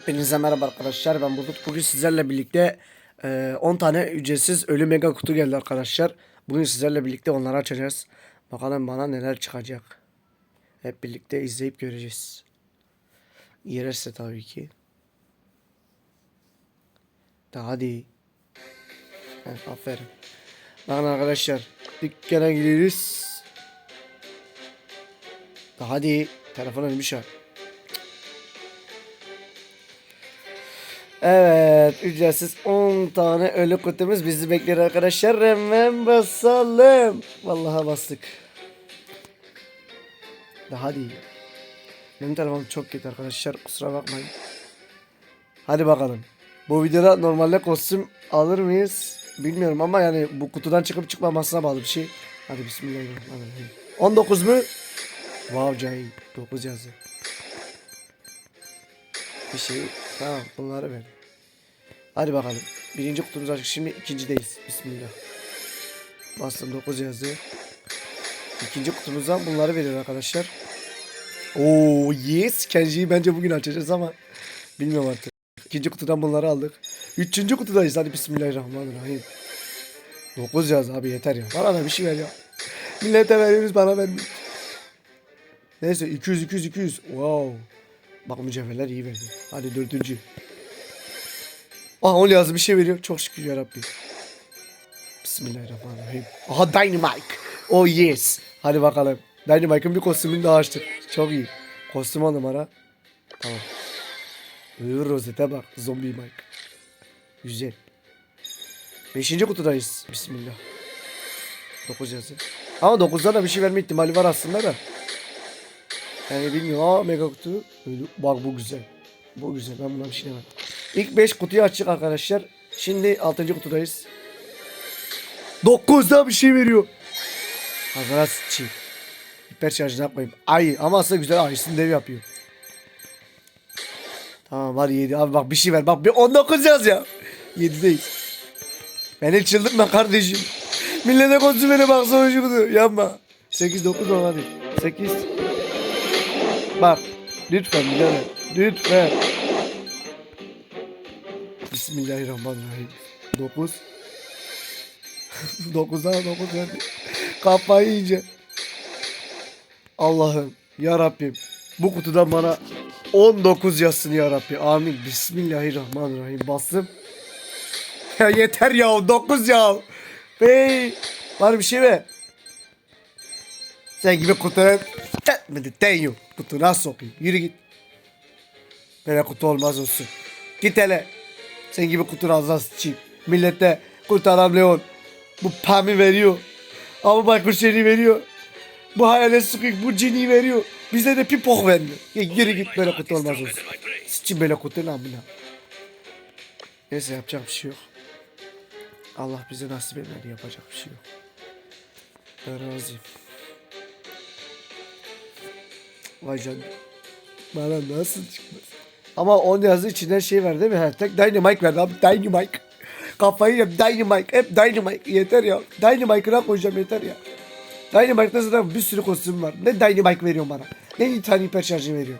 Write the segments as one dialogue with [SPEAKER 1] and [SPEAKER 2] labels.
[SPEAKER 1] Hepinize merhaba arkadaşlar ben Bulut. Bugün sizlerle birlikte e, 10 tane ücretsiz ölü mega kutu geldi arkadaşlar. Bugün sizlerle birlikte onları açacağız. Bakalım bana neler çıkacak. Hep birlikte izleyip göreceğiz. Yererse tabii ki. Da hadi. Heh, aferin. Bakın arkadaşlar dükkana gidiyoruz. Da hadi. Telefon ölmüş ha. Evet, ücretsiz 10 tane ölü kutumuz bizi bekliyor arkadaşlar. Hemen basalım. Vallahi bastık. Daha değil. Benim telefonum çok kötü arkadaşlar. Kusura bakmayın. Hadi bakalım. Bu videoda normalde kostüm alır mıyız? Bilmiyorum ama yani bu kutudan çıkıp çıkmamasına bağlı bir şey. Hadi bismillahirrahmanirrahim. 19 mu? Wow Cahil. 9 yazdı. Bir şey. Tamam bunları ver. Hadi bakalım. Birinci kutumuz açık. Şimdi ikincideyiz. Bismillah. Bastım 9 yazdı. İkinci kutumuzdan bunları veriyor arkadaşlar. Oo yes. Kenji'yi bence bugün açacağız ama bilmiyorum artık. İkinci kutudan bunları aldık. Üçüncü kutudayız. Hadi bismillahirrahmanirrahim. 9 yaz abi yeter ya. Bana da bir şey ver ya. Millete veriyoruz bana vermiyor. Neyse 200 200 200. Wow. Bak mücevherler iyi verdi. Hadi dördüncü. Aha o yazdı bir şey veriyor. Çok şükür yarabbim. Bismillahirrahmanirrahim. Aha Dynamite. Oh yes. Hadi bakalım. Dynamite'ın bir kostümünü daha açtık. Çok iyi. Kostüm on numara. Tamam. Rozete bak. Zombi Mike. Güzel. Beşinci kutudayız. Bismillah. Dokuz yazı. Ama dokuzda da bir şey verme ihtimali var aslında da. Yani bilmiyorum ama mega kutu. Bak bu güzel. Bu güzel ben buna bir şey demem. İlk 5 kutuyu açtık arkadaşlar. Şimdi 6. kutudayız. 9'da bir şey veriyor. Hazıra sıçayım. Hiper şarjını yapmayayım. Ay ama aslında güzel ayısını dev yapıyor. Tamam hadi 7. Abi bak bir şey ver. Bak bir 19 yaz ya. 7'deyiz. Beni çıldırtma kardeşim. Millete konsümene baksana şu kutu. Yapma. 8 9 10 hadi. 8 Bak. Lütfen birader. Lütfen. Bismillahirrahmanirrahim. 9 9'dan 9 verdi. Kafayı yiyince. Allah'ım ya Rabbim bu kutudan bana 19 yazsın ya Rabbi. Amin. Bismillahirrahmanirrahim. Bastım. Ya yeter ya 9 ya. Bey. Var bir şey mi? Sen gibi kutuya etmedi. Deniyor. Kutuna sokayım. Yürü git. Böyle kutu olmaz olsun. Git hele. Sen gibi kutu ağzına sıçayım. Millete kurtaran Leon. Bu Pam'i veriyor. Ama Baykuş seni veriyor. Bu hayalet sıkık bu cini veriyor. Bize de pipok vermiyor. Ya yürü git böyle kutu olmaz olsun. Sıçayım böyle kutu ne amına. Neyse yapacak bir şey yok. Allah bize nasip etmedi yapacak bir şey yok. Ben razıyım. Vay canına. Bana nasıl çıkmaz? Ama 10 yazı içinden şey var değil mi? Ha, tek Dynamite verdi abi. Dynamite. Kafayı yiyeceğim. Dynamite. Hep Dynamite. Yeter ya. Dynamite'ına koyacağım yeter ya. Dynamite'da zaten bir sürü kostüm var. Ne Dynamite veriyor bana? Ne bir tane hiper şarjı veriyor?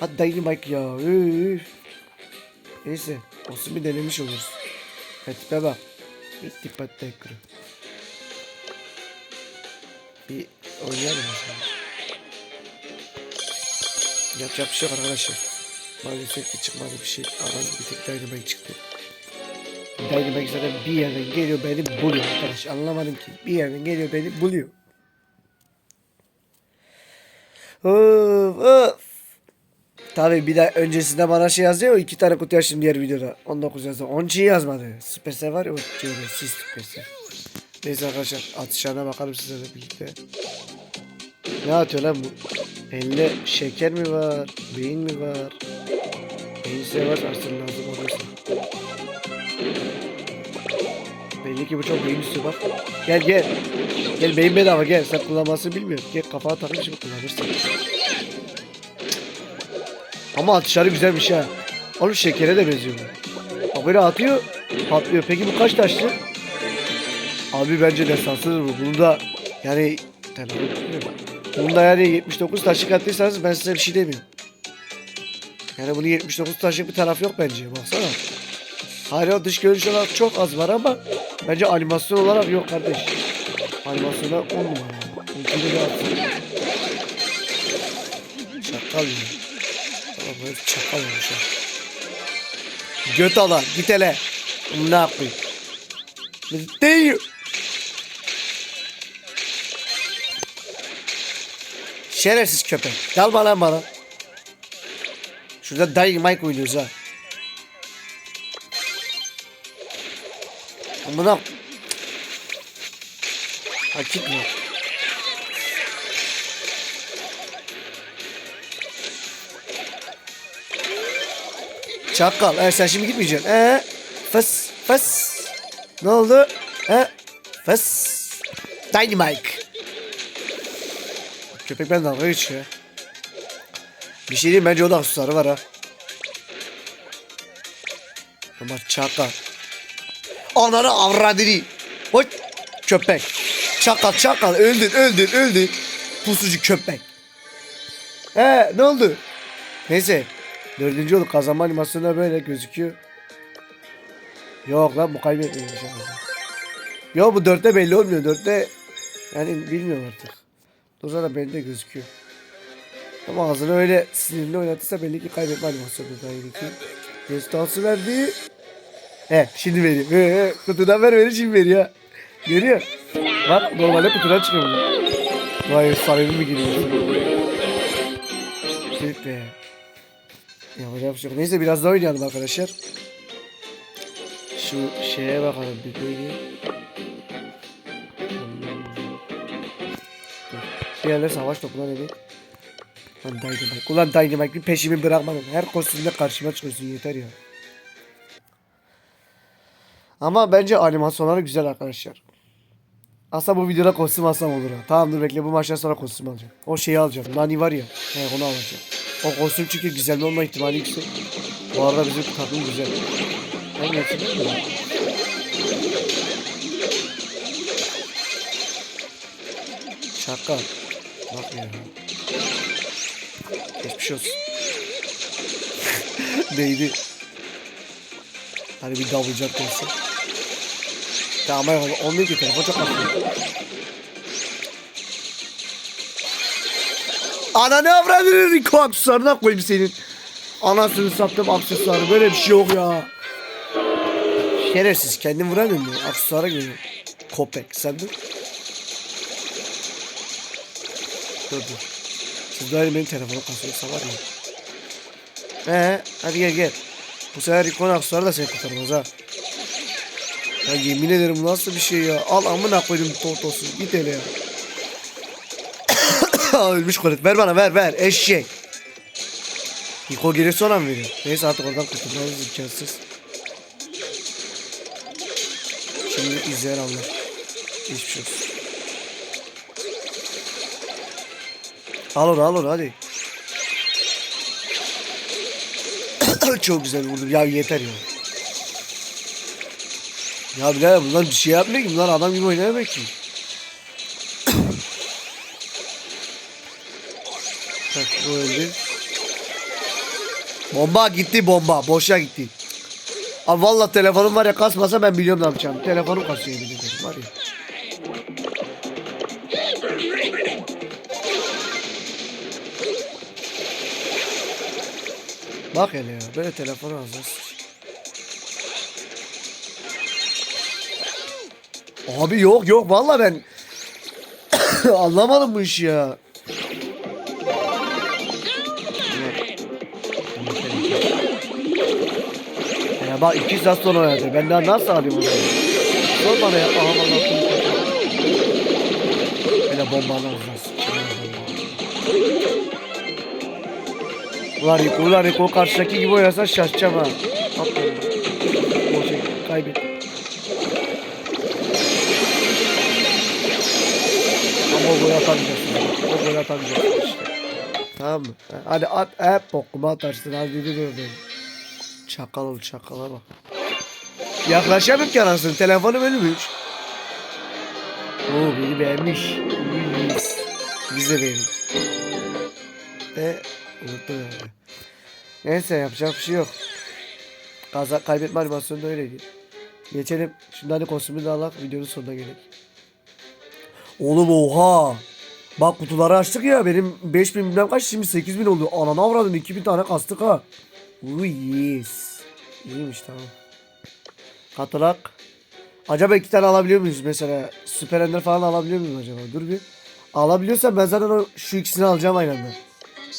[SPEAKER 1] Hadi Dynamite ya. Üf. Neyse. Kostümü denemiş oluruz. Tipe bak. Bir tipe tekrar. Bir oynayalım. Yapacak bir şey yok arkadaşlar. Maalesef ki çıkmadı bir şey. Aran bir tek Dynamite çıktı. Dynamite zaten bir yerden geliyor beni buluyor arkadaş. Anlamadım ki. Bir yerden geliyor beni buluyor. Of of. Tabii bir de öncesinde bana şey yazıyor. iki tane kutu açtım diğer videoda. 19 yazdı. 10 şey yazmadı. Supercell var ya o siz Supercell. Neyse arkadaşlar atışlarına bakalım sizlerle birlikte. Ne atıyor lan bu? Elle şeker mi var? Beyin mi var? Beyin size var aslında lazım olursa. Belli ki bu çok beyin istiyor bak. Gel gel. Gel beyin bedava gel. Sen kullanmasını bilmiyorsun. Gel kafana takmış mı kullanırsın. Ama atışları güzelmiş ha. Oğlum şekere de benziyor bu. Böyle atıyor. Patlıyor. Peki bu kaç taşlı? Abi bence destansıdır bu. Bunu da yani tabii. Bunda yani 79 taşı kattıysanız ben size bir şey demiyorum. Yani bunu 79 taşıyacak bir taraf yok bence. Baksana. Hala dış görünüş olarak çok az var ama bence animasyon olarak yok kardeş. Animasyonlar 10 numara. Ülkede bir. Çakal ya. Tamam çakal olmuş ha. Göt alan git hele. Ne yapayım? Değil. Şerefsiz köpek. Dalma lan bana. Şurada Dying Mike oynuyoruz ha. Amına. Ha gitme. Çakal. E sen şimdi gitmeyeceksin. E fıs fıs. Ne oldu? E fıs. Dynamite. Köpek ben dalga geçiyor. Bir şey diyeyim bence o da aksesuarı var ha. Ama çakal. Ananı avradını. Hoş köpek. Çakal çakal öldün öldün öldün. Pusucu köpek. He ne oldu? Neyse. Dördüncü oldu kazanma animasyonu böyle gözüküyor. Yok lan bu kaybetmiyor. Yok bu dörtte belli olmuyor. Dörtte yani bilmiyorum artık. Dur da belli de gözüküyor. Ama ağzını öyle sinirli oynatırsa belli ki kaybetme animasyonu daha ki. Destansı verdi. He şimdi veriyor. He, he. Kutudan ver verir şimdi veriyor. Görüyor. Bak normalde kutudan çıkıyor bu. Vay samimi mi giriyor? Çocuk be. Yapacak bir şey yok. Neyse biraz daha oynayalım arkadaşlar. Şu şeye bakalım bir böyle. Diğerleri savaş topuna dedi. Lan Dynamite. Ulan Dynamite bir peşimi bırakmadım. Her kostümde karşıma çıkıyorsun yeter ya. Ama bence animasyonları güzel arkadaşlar. Aslında bu videoda kostüm alsam olur ha. Tamam dur bekle bu maçtan sonra kostüm alacağım. O şeyi alacağım. Nani var ya. He onu alacağım. O kostüm çünkü güzel olma ihtimali yüksek. Bu arada bizim takım güzel. Ben gerçekten? Şaka. Bak ya. Geçmiş olsun. Değdi. Hani bir davulcak olsun. Tamam onu değil ki telefon çok hafif. Ananı avradını Rico aksesuarına koyayım senin. Anasını sattım aksesuarı böyle bir şey yok ya. Şerefsiz kendim vuramıyor mu? Aksesuara geliyor. Kopek sen dur. Dur dur. Siz böyle benim telefonu kasıyorsa var ya. Ee, hadi gel gel. Bu sefer Rico'nun aksesuarı da seni kurtarmaz ha. Ya yemin ederim nasıl bir şey ya. Al amına koydum totosu. Git hele ya. Ölmüş kolet. Ver bana ver ver. Eşek. Niko geri sonra mı veriyor? Neyse artık oradan kurtulmamız imkansız. Şimdi izleyen anlar. Geçmiş olsun. Al onu hadi. Çok güzel vurdum. Ya yeter ya. Ya birader bunlar bir şey yapmıyor ki. Bunlar adam gibi oynayamıyor ki. Heh, bu öldü. Bomba gitti bomba. Boşa gitti. Abi valla telefonum var ya kasmasa ben biliyorum ne yapacağım. Telefonum kasıyor yemin ederim var ya. Bak hele ya böyle telefonu hazır. Abi yok yok valla ben anlamadım bu işi ya. Ya bak iki saat sonra oynadı. Ben daha nasıl alayım onu? Sor bana ya. Aha bana. Böyle bombanı alacağız. Ulan Rico, ulan Rico karşıdaki gibi oynasa şaşacağım ha. Aferin. Boşa kaybettim. Ama o gol atamayacaksın. O gol atamayacaksın işte. Tamam mı? Hadi at hep bokuma atarsın. Hadi dedi böyle. Çakal ol çakala bak. Yaklaşamıyorum ki anasını. Telefonum ölmüş. Oo beni beğenmiş. Biz de beğendik. E unuttum. Neyse yapacak bir şey yok. Kaza kaybetme animasyonu da öyleydi. Geçelim. Şimdi hani kostümü de alak videonun sonuna gelelim. Oğlum oha. Bak kutuları açtık ya benim 5000 bilmem kaç şimdi 8000 oldu. Ananı avradın 2000 tane kastık ha. Uy yes. İyiymiş tamam. Katılak. Acaba iki tane alabiliyor muyuz mesela? Süper Ender falan alabiliyor muyuz acaba? Dur bir. Alabiliyorsan ben zaten o, şu ikisini alacağım aynı anda.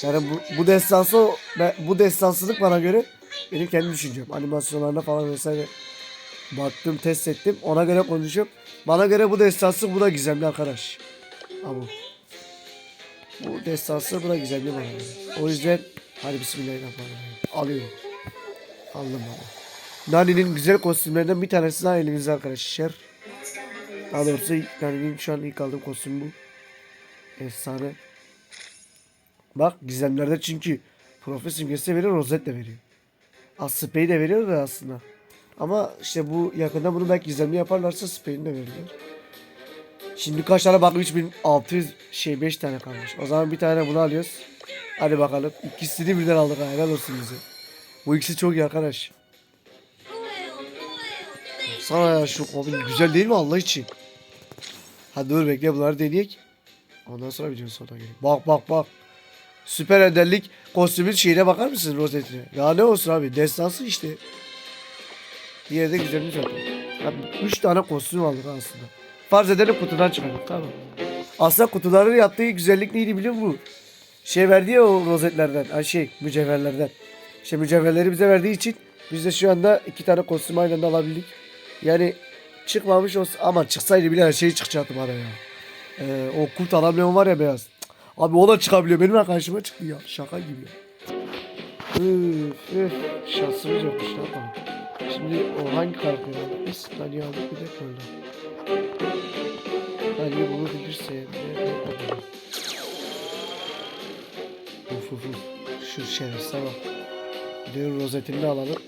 [SPEAKER 1] Yani bu, bu destansı bu destansızlık bana göre benim kendi düşüncem. Animasyonlarına falan vesaire baktım test ettim. Ona göre konuşuyorum. Bana göre bu destansı bu da gizemli arkadaş. Ama bu destansı bu da gizemli bana göre. O yüzden hadi bismillahirrahmanirrahim. Alıyorum. Aldım bana. Nani'nin güzel kostümlerinden bir tanesi daha elimizde arkadaşlar. Daha doğrusu Nani'nin şu an ilk aldığım kostüm bu. Efsane. Bak gizemlerde çünkü profil simgesi veriyor, rozet de veriyor. Az sprey de veriyor da aslında. Ama işte bu yakında bunu belki gizemli yaparlarsa spreyini de verirler. Şimdi kaç tane bak 3600 şey 5 tane kalmış. O zaman bir tane bunu alıyoruz. Hadi bakalım. İkisini birden aldık ha. Helal olsun bize. Bu ikisi çok iyi arkadaş. Sana ya şu kombin güzel değil mi Allah için? Hadi dur bekle bunları deneyek. Ondan sonra videonun sonuna gelelim. Bak bak bak. Süper enderlik kostümün şeyine bakar mısın rozetine? Ya ne olsun abi destansı işte. Diğeri de güzelmiş zaten. Ya, üç tane kostüm aldık aslında. Farz edelim kutudan çıkardık tamam. Aslında kutuların yaptığı güzellik neydi biliyor musun? Şey verdi ya o rozetlerden. Ay şey mücevherlerden. İşte mücevherleri bize verdiği için biz de şu anda iki tane kostüm aynı anda alabildik. Yani çıkmamış olsa ama çıksaydı bile her şey çıkacaktı bana ya. Ee, o kurt alamıyorum var ya beyaz. Abi o da çıkabiliyor. Benim arkadaşıma çıktı ya. Şaka gibi ya. Üf, üf. Şansımız yokmuş ne yapalım. Şimdi o hangi karakteri aldık biz? Nani aldık bir de böyle. Nani bunu bilirse ne yapalım. Uf uf uf. Şu şerefsize bak. Bir rozetini de alalım.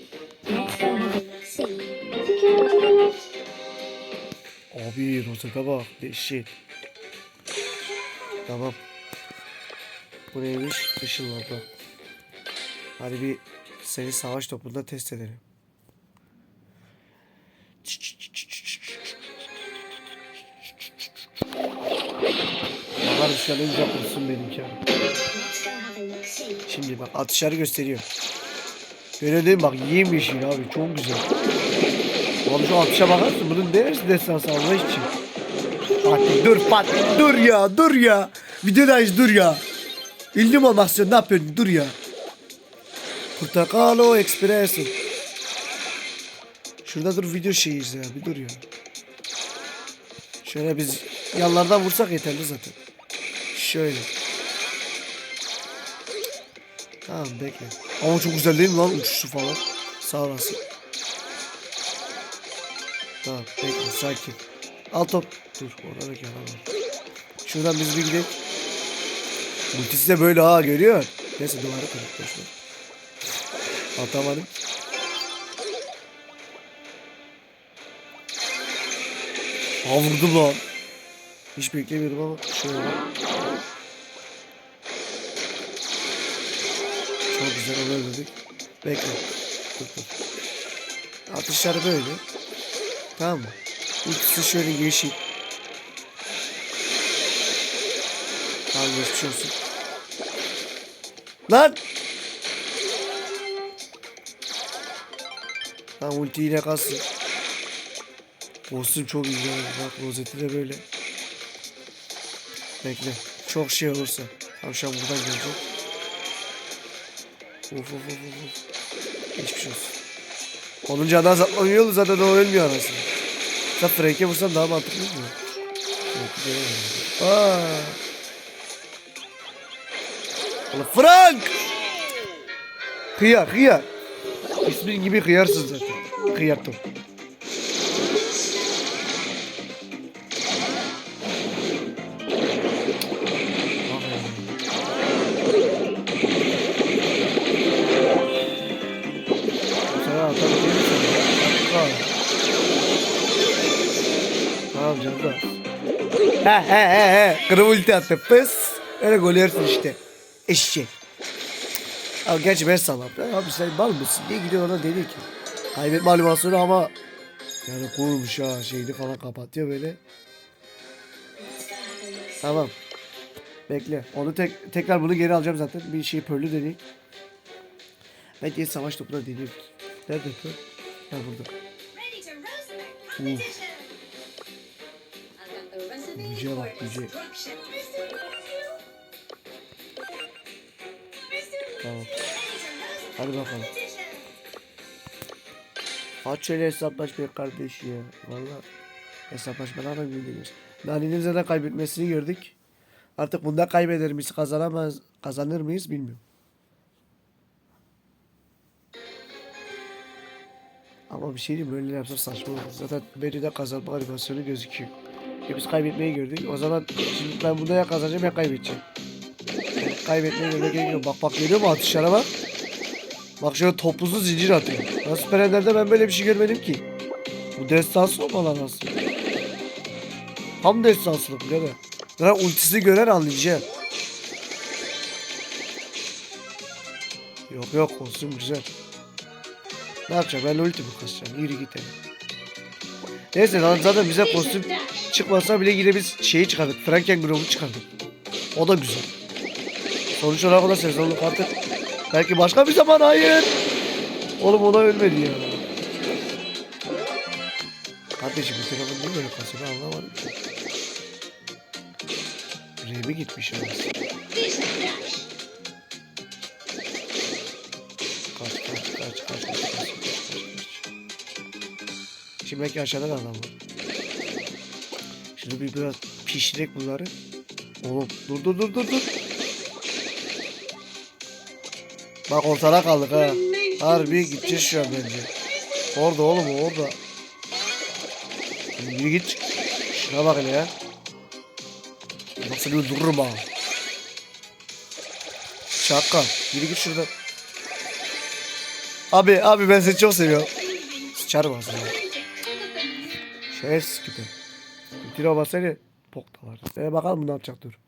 [SPEAKER 1] Abi rozete bak. Değişik. Tamam. Bu neymiş? Işınlanma. Hadi bir seni savaş topunda test edelim. An en güzel kursun benimki abi. Şimdi bak atışları gösteriyor. Böyle değil mi? bak yiyeyim abi çok güzel. Abi şu atışa bakar mısın? Bunun neresi destansı Allah için? Fatih dur Fatih dur ya dur ya. Videodayız dur ya. İldim olmak istiyorsun ne yapıyorsun dur ya. Portakalo Expresso. Şurada dur video şeyi izle ya bir dur ya. Şöyle biz yanlardan vursak yeterli zaten. Şöyle. Tamam bekle. Ama çok güzel değil mi lan uçuşu falan. Sağ olasın. Tamam bekle sakin. Al top. Dur orada da yalan Şuradan biz bir gidelim. Ultisi de böyle ha görüyor. Neyse duvarı kırık boşver. Atamadım. Ha vurdum lan. Hiç beklemiyordum ama şöyle. Çok güzel onu öldürdük. Bekle. Dur dur. Atışları böyle. Tamam mı? İkisi şöyle yeşil. Tamam geçmiş olsun. Lan! Tamam ulti yine kalsın. Kostüm çok güzel. Bak rozeti de böyle. Bekle. Çok şey olursa. Tavşan buradan gelecek. Of of of. of. Geçmiş olsun. Onun canı azaltmanın yolu zaten o ölmüyor anasını. Sen Frank'e vursan daha mantıklı? Frank'i göremedim. Aa. Frank! Hıyar, hıyar. İsmin gibi hıyarsın zaten. Hıyar top. Tamam. Canım. He he he he. Kırım ulti attı. Pıs. Öyle gol yersin işte. Eşek. Abi gerçi ben salam. Ya Abi sen mal mısın? Niye gidiyor ona dedi ki? Kaybetme animasyonu ama yani kurmuş ha şeyini falan kapatıyor böyle. Tamam. Bekle. Onu tek tekrar bunu geri alacağım zaten. Bir şey pörlü deneyim. Ben diye savaş topuna deneyim. Nerede pör? Ha burada.
[SPEAKER 2] Ready to roast the
[SPEAKER 1] Tamam. Hadi bakalım. Aç şöyle hesaplaşmayı kardeş ya. Valla hesaplaşmalarla güldürüyoruz. Nani'nin zaten kaybetmesini gördük. Artık bunda kaybeder miyiz, kazanamaz, kazanır mıyız bilmiyorum. Ama bir şey diyeyim böyle yapsam saçma olur. Zaten menüde kazanma animasyonu gözüküyor. E biz kaybetmeyi gördük. O zaman şimdi ben bunda ya kazanacağım ya kaybedeceğim. Yani kaybetmeyi görmek gerekiyor. Bak bak görüyor musun atışlara bak. Bak şöyle toplusu zincir atıyor. Ben Süper Ender'de ben böyle bir şey görmedim ki. Bu destansı olmalı aslında. Tam destansılık birader. Zaten ultisini gören anlayacak. Yok yok olsun güzel. Ne yapacağım ben ulti mi kasacağım? Yürü git hele. Neyse lan zaten bize kostüm çıkmasa bile yine biz şeyi çıkardık. Franken Grove'u çıkardık. O da güzel. Sonuç olarak da sezonluk artık. Belki başka bir zaman hayır. Oğlum ona ölmedi ya. Kardeşim bu telefon niye böyle kasıyor ben anlamadım ki. Remi gitmiş orası. Kaç kaç kaç kaç kaç kaç kaç kaç. Şimdi belki aşağıda da adam var. Şimdi bir biraz pişirek bunları. Oğlum dur dur dur dur dur. Bak ortada kaldık ha. Harbi gideceğiz şu an bence. Orada oğlum orada. Yürü git. Şuna bak hele ya. Bak seni öldürürüm ha. Şaka. Yürü git şuradan. Abi abi ben seni çok seviyorum. Sıçarım aslında. Şey sıkıntı. Tiro basaydı bok da var. Ee, bakalım bu ne yapacak dur.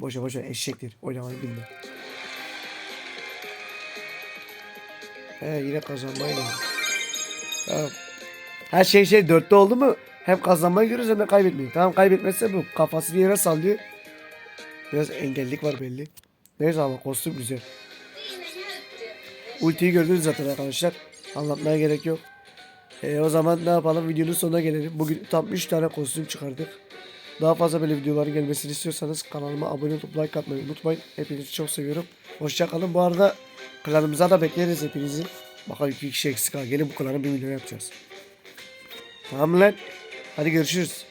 [SPEAKER 1] Boşa boşa eşektir. Oynamayı bilmiyor. He yine kazanmayı da. Tamam. Her şey şey dörtte oldu mu hem kazanmayı görürüz hem de kaybetmeyi. Tamam kaybetmezse bu kafasını yere sallıyor. Biraz engellik var belli. Neyse ama kostüm güzel. Ultiyi gördünüz zaten arkadaşlar. Anlatmaya gerek yok. Ee, o zaman ne yapalım videonun sonuna gelelim. Bugün tam 3 tane kostüm çıkardık. Daha fazla böyle videoların gelmesini istiyorsanız kanalıma abone olup like atmayı unutmayın. Hepinizi çok seviyorum. Hoşça kalın. Bu arada klanımıza da bekleriz hepinizi. Bakalım iki kişi eksik ha. Gelin bu klanı 1 milyon yapacağız. Tamam lan? Hadi görüşürüz.